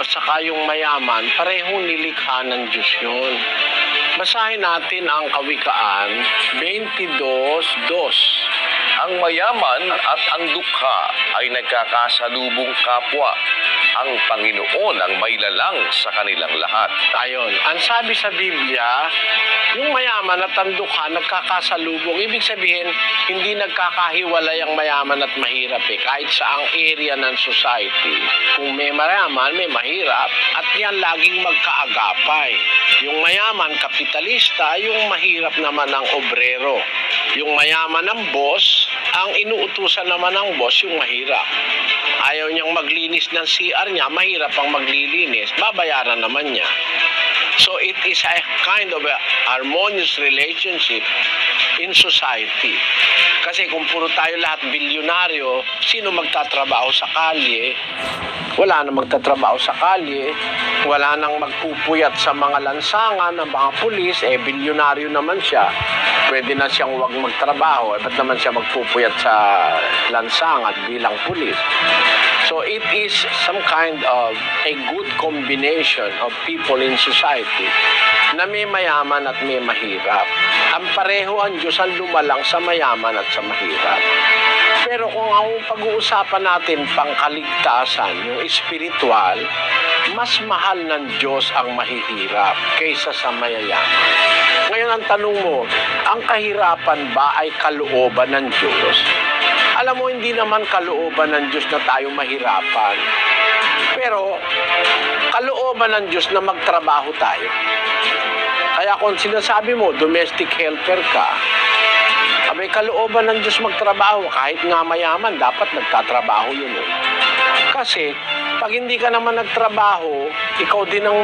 at saka yung mayaman, parehong nilikha ng Diyos yun. Basahin natin ang Kawikaan 22.2. Ang mayaman at ang dukha ay nagkakasalubong kapwa. Ang Panginoon ang may lalang sa kanilang lahat. Ayon, ang sabi sa Biblia, yung mayaman at ang dukha nagkakasalubong. Ibig sabihin, hindi nagkakahiwalay ang mayaman at mahirap eh. Kahit sa ang area ng society. Kung may mayaman, may mahirap. At yan laging magkaagapay. Yung mayaman, kapitalista. Yung mahirap naman ang obrero. Yung mayaman ang boss, ang inuutusan naman ng boss yung mahirap. Ayaw niyang maglinis ng CR niya, mahirap ang maglilinis, babayaran naman niya. So it is a kind of a harmonious relationship in society. Kasi kung puro tayo lahat bilyonaryo, sino magtatrabaho sa kalye? Wala nang magtatrabaho sa kalye. Wala nang magpupuyat sa mga lansangan ng mga pulis. Eh, bilyonaryo naman siya. Pwede na siyang wag magtrabaho. Eh, ba't naman siya magpupuyat sa lansangan bilang pulis? So it is some kind of a good combination of people in society na may mayaman at may mahirap. Ang pareho ang Diyos ang lumalang sa mayaman at sa mahirap. Pero kung ang pag-uusapan natin pangkaligtasan, yung spiritual, mas mahal ng Diyos ang mahihirap kaysa sa mayayaman. Ngayon ang tanong mo, ang kahirapan ba ay kalooban ng Diyos? Alam mo, hindi naman kalooban ng Diyos na tayo mahirapan. Pero, kalooban ng Diyos na magtrabaho tayo. Kaya kung sinasabi mo, domestic helper ka, abay kalooban ng Diyos magtrabaho. Kahit nga mayaman, dapat nagtatrabaho yun eh. Kasi, pag hindi ka naman nagtrabaho, ikaw din ang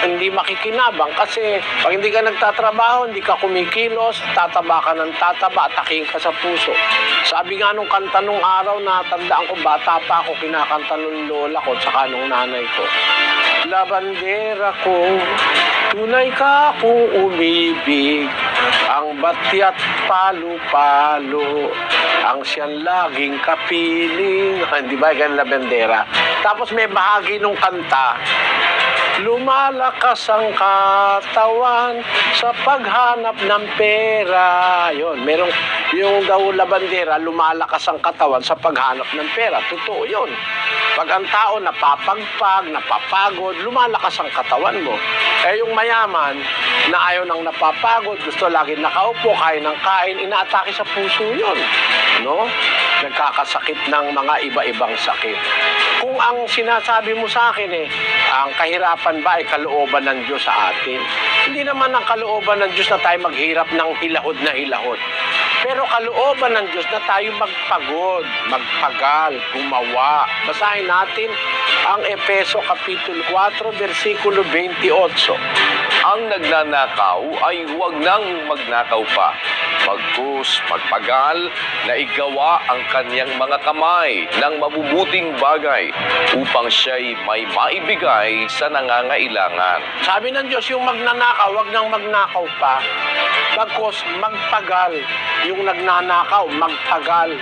hindi makikinabang. Kasi, pag hindi ka nagtatrabaho, hindi ka kumikilos, tataba ka ng tataba, ataking ka sa puso. Sabi nga nung kanta nung araw na tandaan ko, bata pa ako, kinakanta nung lola ko, tsaka nung nanay ko. Labandera ko, tunay ka kung umibig, ang bati at palo-palo, ang siyang laging kapiling. Hindi ba ganun labandera? Tapos may bahagi nung kanta, Lumalakas ang katawan sa paghanap ng pera. Yun, merong yung daw labandera, lumalakas ang katawan sa paghanap ng pera. Totoo yun. Pag ang tao napapagpag, napapagod, lumalakas ang katawan mo. Eh yung mayaman na ayaw nang napapagod, gusto lagi nakaupo, kain ng kain, inaatake sa puso yun. No? Nagkakasakit ng mga iba-ibang sakit. Kung ang sinasabi mo sa akin eh, ang kahirapan ba ay kalooban ng Diyos sa atin? Hindi naman ang kalooban ng Diyos na tayo maghirap ng hilahod na hilahod. Pero kalooban ng Diyos na tayo magpagod, magpagal, gumawa. Basahin natin ang Epeso Kapitulo 4, versikulo 28. Ang nagnanakaw ay huwag nang magnakaw pa. Magkus, magpagal, na igawa ang kanyang mga kamay ng mabubuting bagay upang siya'y may maibigay sa nangangailangan. Sabi ng Diyos, yung magnanakaw, wag nang magnakaw pa. Bagkos magpagal. Yung nagnanakaw, magpagal.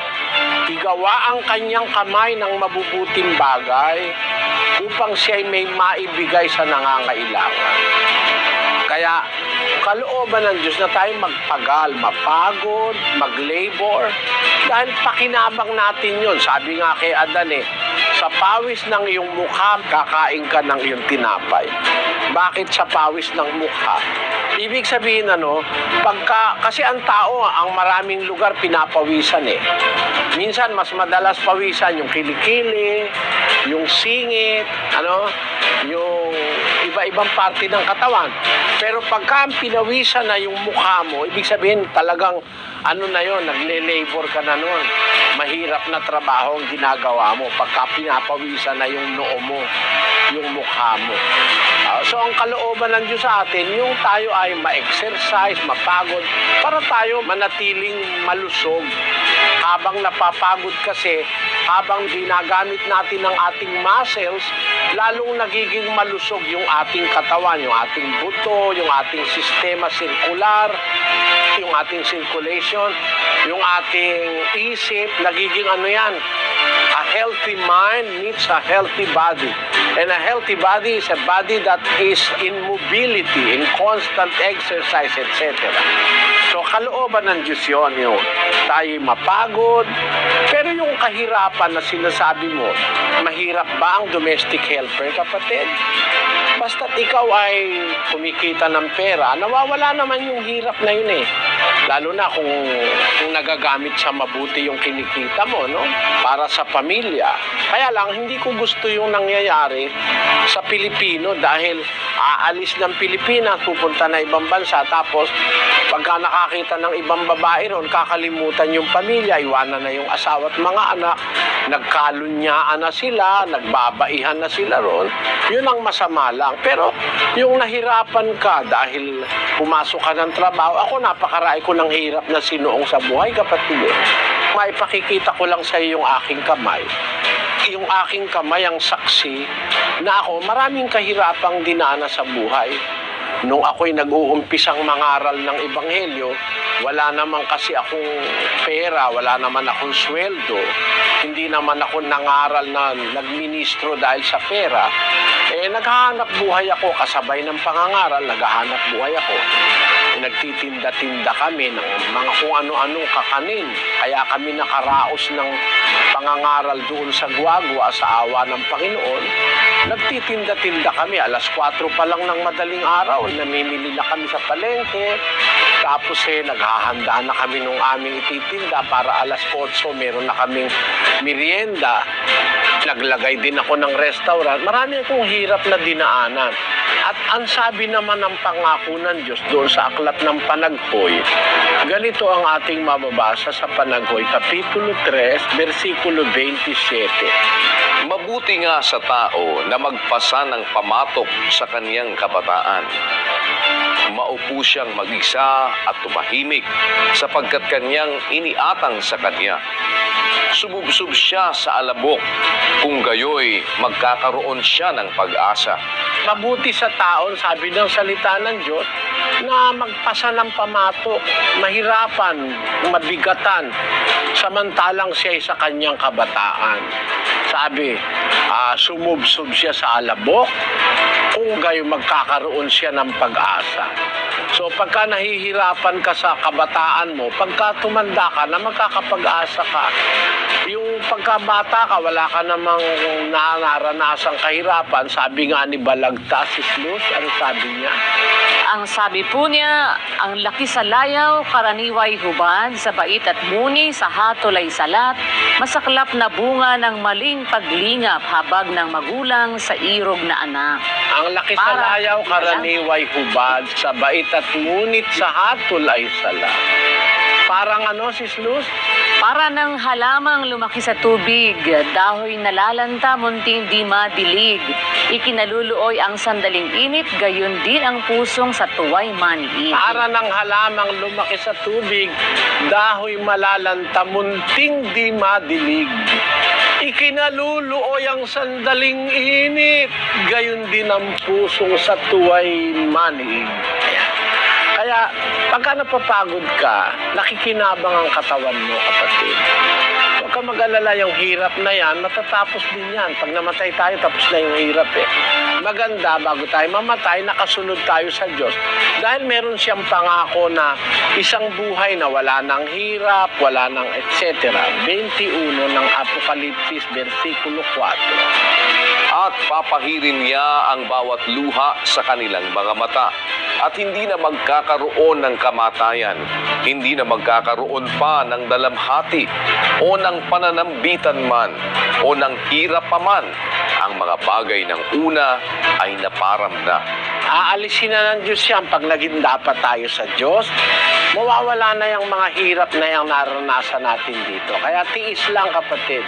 Igawa ang kanyang kamay ng mabubuting bagay upang siya'y may maibigay sa nangangailangan. Kaya, kalooban ng Diyos na tayo magpagal, mapagod, mag-labor. Dahil pakinabang natin yun. Sabi nga kay Adan eh, sa pawis ng iyong mukha, kakain ka ng iyong tinapay. Bakit sa pawis ng mukha? Ibig sabihin ano, pagka, kasi ang tao, ang maraming lugar pinapawisan eh. Minsan, mas madalas pawisan yung kilikili, yung singit, ano, yung iba-ibang parte ng katawan. Pero pagka ang pinawisan na yung mukha mo, ibig sabihin talagang ano na yon, nagle-labor ka na nun. Mahirap na trabaho ang ginagawa mo pagka pinapawisan na yung noo mo, yung mukha mo. Ah, so ang kalooban ng Diyos sa atin, yung tayo ay ma-exercise, mapagod, para tayo manatiling malusog. Habang napapagod kasi, habang ginagamit natin ang ating muscles, lalong nagiging malusog yung ating katawan, yung ating buto, yung ating sistema sirkular. yung ating circulation, yung ating isip, nagiging ano yan, a healthy mind needs a healthy body. And a healthy body is a body that is in mobility, in constant exercise, etc. So, kalooban ng Diyos yun, yun. Tayo mapagod. Pero yung kahirapan na sinasabi mo, mahirap ba ang domestic helper, kapatid? Basta't ikaw ay kumikita ng pera, nawawala naman yung hirap na yun eh. Lalo na kung, kung nagagamit sa mabuti yung kinikita mo, no? Para sa pamilya. Kaya lang, hindi ko gusto yung nangyayari sa Pilipino dahil aalis ng Pilipinas, pupunta na ibang bansa, tapos pagka nakakita ng ibang babae ron, kakalimutan yung pamilya, iwanan na yung asawa at mga anak, nagkalunyaan na sila, nagbabaihan na sila ron, yun ang masama lang. Pero yung nahirapan ka dahil pumasok ka ng trabaho, ako napakaray ko ng hirap na sinuong sa buhay, kapatid. eh. Maipakikita ko lang sa iyo yung aking kamay. Yung aking kamay ang saksi na ako maraming kahirapang dinana sa buhay. Nung ako'y nag-uumpisang mangaral ng Ebanghelyo, wala naman kasi akong pera, wala naman akong sweldo. Hindi naman ako nangaral na nagministro dahil sa pera. Eh, naghahanap buhay ako, kasabay ng pangangaral, naghahanap buhay ako. Nagtitinda-tinda kami ng mga kung ano-anong kakanin. Kaya kami nakaraos ng pangangaral doon sa Guagua sa awa ng Panginoon. Nagtitinda-tinda kami. Alas 4 pa lang ng madaling araw. Namimili na kami sa palengke. Tapos eh, naghahanda na kami nung aming ititinda para alas 8 meron na kaming merienda. Naglagay din ako ng restaurant. Marami akong hirap na dinaanan. At ang sabi naman ng pangako ng Diyos doon sa aklat ng Panaghoy, ganito ang ating mababasa sa Panaghoy, Kapitulo 3, versikulo 27. Mabuti nga sa tao na magpasa ng pamatok sa kaniyang kabataan. Maupo siyang mag-isa at tumahimik sapagkat kanyang iniatang sa kanya. Sumubsob siya sa alabok, kung gayoy magkakaroon siya ng pag-asa. Mabuti sa taon, sabi ng salita ng Diyos, na magpasa ng pamatok, mahirapan, mabigatan, samantalang siya ay sa kanyang kabataan. Sabi, ah, sumubsob siya sa alabok, kung gayo magkakaroon siya ng pag-asa. So pagka nahihirapan ka sa kabataan mo, pagka tumanda ka na magkakapag-asa ka, yung pagkabata ka, wala ka namang naranasang kahirapan. Sabi nga ni Balagtas Luz, ano sabi niya? Ang sabi po niya, ang laki sa layaw, karaniway hubad, sa bait at muni, sa hatol ay salat, masaklap na bunga ng maling paglingap, habag ng magulang sa irog na anak. Ang laki sa Para- layaw, karaniway hubad, sa bait at ngunit sa hatol ay sala. Parang ano, sis Luz? Para ng halamang lumaki sa tubig, dahoy nalalanta, munting di madilig. Ikinaluluoy ang sandaling init, gayon din ang pusong sa tuway maniit. Para ng halamang lumaki sa tubig, dahoy malalanta, munting di madilig. Ikinaluluoy ang sandaling init, gayon din ang pusong sa tuway manig. Kaya, pagka napapagod ka, nakikinabang ang katawan mo, kapatid. Ka mag-alala yung hirap na yan, matatapos din yan. Pag namatay tayo, tapos na yung hirap eh. Maganda, bago tayo mamatay, nakasunod tayo sa Diyos. Dahil meron siyang pangako na isang buhay na wala ng hirap, wala ng etc. 21 ng Apokalipsis, versikulo 4. At papahirin niya ang bawat luha sa kanilang mga mata. At hindi na magkakaroon ng kamatayan, hindi na magkakaroon pa ng dalamhati, o ng pananambitan man, o ng hirap pa man. Ang mga bagay ng una ay naparam na. Aalisin na ng Diyos yan pag naging dapat tayo sa Diyos. Mawawala na yung mga hirap na yung naranasan natin dito. Kaya tiis lang kapatid.